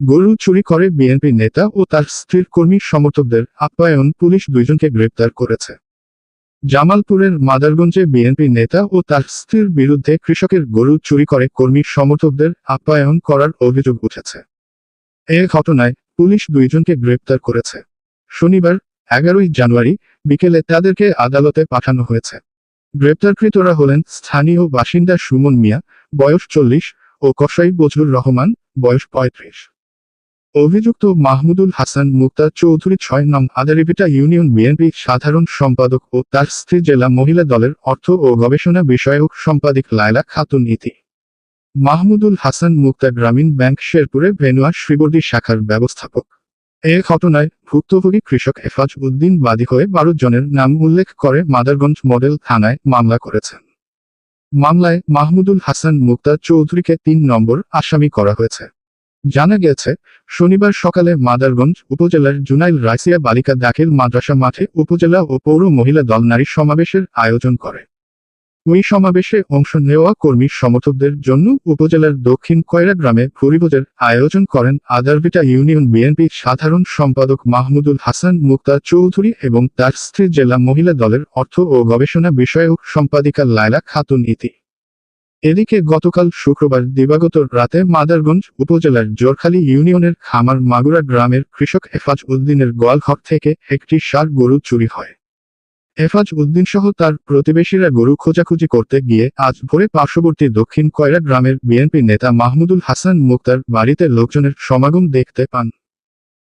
গরু চুরি করে বিএনপি নেতা ও তার স্ত্রীর কর্মী সমর্থকদের আপ্যায়ন পুলিশ দুইজনকে গ্রেপ্তার করেছে। জামালপুরের মাদারগঞ্জে বিএনপি নেতা ও তার স্ত্রীর বিরুদ্ধে কৃষকের গরু চুরি করে কর্মী সমর্থকদের আপ্যায়ন করার অভিযোগ উঠেছে। এ ঘটনায় পুলিশ দুইজনকে গ্রেপ্তার করেছে। শনিবার, এগারোই জানুয়ারি, বিকেলে তাদেরকে আদালতে পাঠানো হয়েছে। গ্রেপ্তারকৃতরা হলেন স্থানীয় বাসিন্দা সুমন মিয়া, বয়স চল্লিশ, ও কসাই বজুর রহমান, বয়স পঁয়ত্রিশ। অভিযুক্ত মাহমুদুল হাসান মুক্তা চৌধুরী ছয় নং আদারিপিটা ইউনিয়ন বিএনপি সাধারণ সম্পাদক ও তার স্ত্রী জেলা মহিলা দলের অর্থ ও গবেষণা বিষয়ক সম্পাদিক লায়লা খাতুন ইতি। মাহমুদুল হাসান মুক্তা গ্রামীণ ব্যাংক শেরপুরে ভেনুয়া শ্রীবর্দী শাখার ব্যবস্থাপক। এ ঘটনায় ভুক্তভোগী কৃষক এফাজ উদ্দিন বাদী হয়ে বারো জনের নাম উল্লেখ করে মাদারগঞ্জ মডেল থানায় মামলা করেছেন। মামলায় মাহমুদুল হাসান মুক্তা চৌধুরীকে তিন নম্বর আসামি করা হয়েছে। জানা গেছে, শনিবার সকালে মাদারগঞ্জ উপজেলার জুনাইল রাইসিয়া বালিকা দাখিল মাদ্রাসা মাঠে উপজেলা ও পৌর মহিলা দল নারী সমাবেশের আয়োজন করে। ওই সমাবেশে অংশ নেওয়া কর্মী সমর্থকদের জন্য উপজেলার দক্ষিণ কয়রা গ্রামে ভুরিভোজের আয়োজন করেন আদারবিটা ইউনিয়ন বিএনপি সাধারণ সম্পাদক মাহমুদুল হাসান মুক্তা চৌধুরী এবং তার স্ত্রী জেলা মহিলা দলের অর্থ ও গবেষণা বিষয়ক সম্পাদিকা লায়লা খাতুন ইতি। এদিকে গতকাল শুক্রবার দিবাগত রাতে মাদারগঞ্জ উপজেলার জোরখালী ইউনিয়নের খামার মাগুরা গ্রামের কৃষক এফাজ উদ্দিনের গোয়ালঘর থেকে একটি সার গরু চুরি হয়। এফাজ উদ্দিন সহ তার প্রতিবেশীরা গরু খোঁজাখুঁজি করতে গিয়ে আজ ভোরে পার্শ্ববর্তী দক্ষিণ কয়রা গ্রামের বিএনপি নেতা মাহমুদুল হাসান মুক্তার বাড়িতে লোকজনের সমাগম দেখতে পান।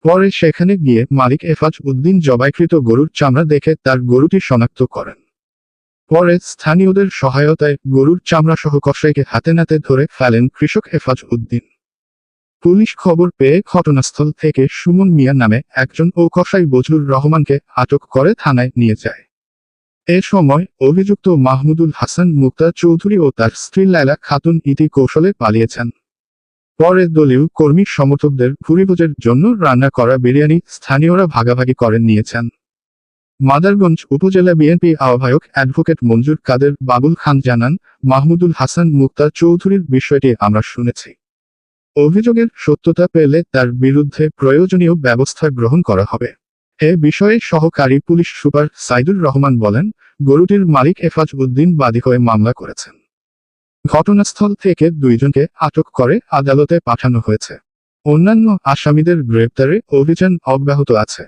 পরে সেখানে গিয়ে মালিক এফাজ উদ্দিন জবাইকৃত গরুর চামড়া দেখে তার গরুটি শনাক্ত করেন। পরে স্থানীয়দের সহায়তায় গরুর চামড়া সহ কসাইকে হাতে নাতে ধরে ফেলেন কৃষক এফাজ উদ্দিন। পুলিশ খবর পেয়ে ঘটনাস্থল থেকে সুমন মিয়া নামে একজন ও কসাই বজলুর রহমানকে আটক করে থানায় নিয়ে যায়। এ সময় অভিযুক্ত মাহমুদুল হাসান মুক্তা চৌধুরী ও তার স্ত্রী লায়লা খাতুন ইতি কৌশলে পালিয়েছেন। পরে দলীয় কর্মী সমর্থকদের ভুরিভোজের জন্য রান্না করা বিরিয়ানি স্থানীয়রা ভাগাভাগি করে নিয়েছেন। মাদারগঞ্জ উপজেলা বিএনপি আহ্বায়ক অ্যাডভোকেট মঞ্জুর কাদের বাবুল খান জানান, মাহমুদুল হাসান মুক্তা চৌধুরীর বিষয়টি আমরা শুনেছি। অভিযোগের সত্যতা পেলে তার বিরুদ্ধে প্রয়োজনীয় ব্যবস্থা গ্রহণ করা হবে। এ বিষয়ে সহকারী পুলিশ সুপার সাইদুর রহমান বলেন, গরুটির মালিক এফাজ উদ্দিন বাদী হয়ে মামলা করেছেন। ঘটনাস্থল থেকে দুইজনকে আটক করে আদালতে পাঠানো হয়েছে। অন্যান্য আসামিদের গ্রেপ্তারে অভিযান অব্যাহত আছে।